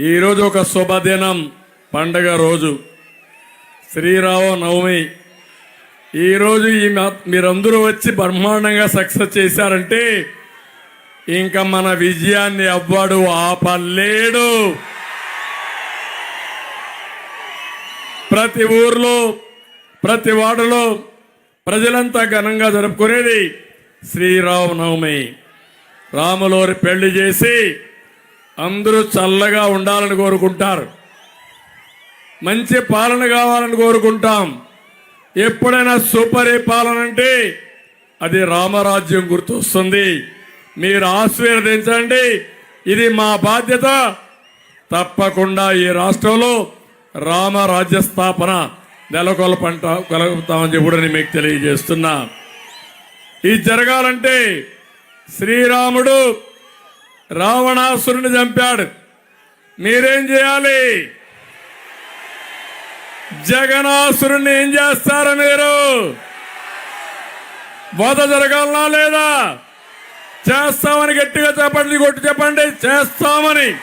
ఈరోజు ఒక శుభదినం పండగ రోజు. శ్రీరామ నవమి. ఈరోజు ఈ మీరందరూ వచ్చి బ్రహ్మాండంగా సక్సెస్ చేశారంటే ఇంకా మన విజయాన్ని అవ్వడు ఆపలేడు. ప్రతి ఊర్లో ప్రతి వాడలో ప్రజలంతా ఘనంగా జరుపుకునేది శ్రీరామనవమి రాములోరి పెళ్ళి చేసి అందరూ చల్లగా ఉండాలని కోరుకుంటారు. మంచి పాలన కావాలని కోరుకుంటాం. ఎప్పుడైనా సూపర్ ఏ పాలన అంటే అది రామరాజ్యం గుర్తొస్తుంది. మీరు ఆశీర్వదించండి. ఇది మా బాధ్యత. తప్పకుండా ఈ రాష్ట్రంలో రామరాజ్య స్థాపన నెలకొల్పంట కలుగుతామని చెప్పుడని మీకు తెలియజేస్తున్నా. ఇది జరగాలంటే శ్రీరాముడు రావణాసురుని చంపాడు. మీరేం చేయాలి? జగనాసురుణ్ణి ఏం చేస్తారు మీరు? వధ జరగాలనా లేదా? చేస్తామని గట్టిగా చెప్పండి కొట్టి చెప్పండి చేస్తామని.